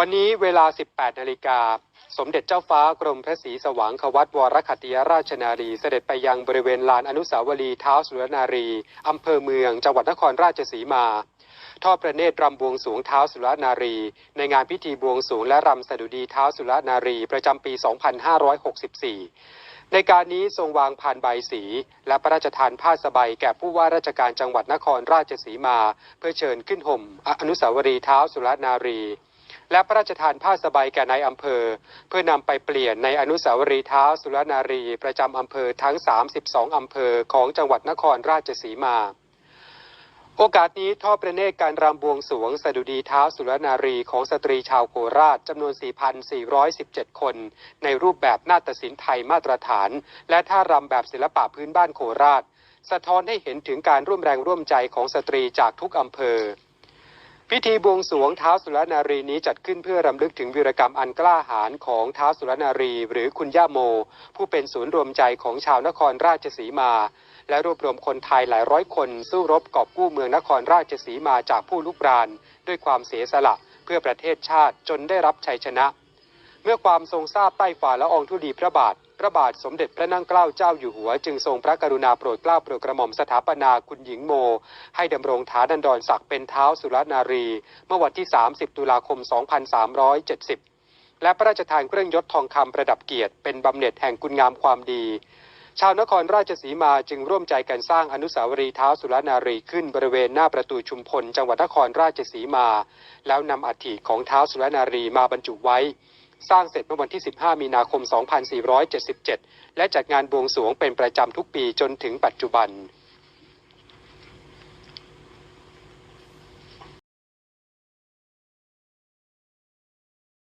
วันนี้เวลา 18 นาฬิกา สมเด็จเจ้าฟ้ากรมพระศรีสว่างควัตวรคัตติยราชนารีเสด็จไปยังบริเวณลานอนุสาวรีย์เท้าสุรนารี อำเภอเมือง จังหวัดนครราชสีมาทอดพระเนตรรำบวงสรวงเท้าสุรนารี ในงานพิธีบวงสวงและรำสดุดีเท้าสุรนารีประจำปี 2564 ในการนี้ทรงวางพานใบสี และพระราชทานผ้าสบายแก่ผู้ว่าราชการจังหวัดนครราชสีมา เพื่อเชิญขึ้นห่มอนุสาวรีย์เท้าสุรนารี และพระราชทานผ้าสบายแก่นายอำเภอ เพื่อนำไปเปลี่ยนในอนุสาวรีย์เท้าสุรนารี ประจำอำเภอทั้ง 32 อำเภอของจังหวัดนครราชสีมา โอกาสนี้ทอดพระเนตรการรำบวงสวงสดุดีเท้าสุรนารีของสตรีชาวโคราชจำนวน 4,417 คน ในรูปแบบนาฏศิลป์ไทยมาตรฐาน และท่ารำแบบศิลปะพื้นบ้านโคราช สะท้อนให้เห็นถึงการร่วมแรงร่วมใจของสตรีจากทุกอำเภอ พิธีบวงสรวงเท้าสุรนารีนี้จัดขึ้นเพื่อรำลึกถึงวีรกรรมอันกล้าหาญของเท้าสุรนารี หรือคุณย่าโม ผู้เป็นศูนย์รวมใจของชาวนครราชสีมา และรวบรวมคนไทยหลายร้อยคนสู้รบกอบกู้เมืองนครราชสีมาจากผู้ลุกราน ด้วยความเสียสละเพื่อประเทศชาติจนได้รับชัยชนะ เมื่อความทรงทราบใต้ฝ่าละอองธุลีพระบาท พระบาทสมเด็จพระนั่งเกล้าเจ้าอยู่หัว จึงทรงพระกรุณาโปรดเกล้าโปรดกระหม่อมสถาปนาคุณหญิงโม ให้ดำรงฐานันดรศักดิ์เป็นเท้าสุรนารี เมื่อวันที่ 30 ตุลาคม 2370 และพระราชทานเครื่องยศทองคำประดับเกียรติเป็นบำเหน็จแห่งคุณงามความดี ชาวนครราชสีมาจึงร่วมใจกันสร้างอนุสาวรีย์เท้าสุรนารีขึ้นบริเวณหน้าประตูชุมพล จังหวัดนครราชสีมา แล้วนำอัฐิของเท้าสุรนารีมาบรรจุไว้ สร้างเสร็จเมื่อวันที่ 15 มีนาคม 2477 และจัดงานบวงสรวงเป็นประจำทุกปีจนถึงปัจจุบัน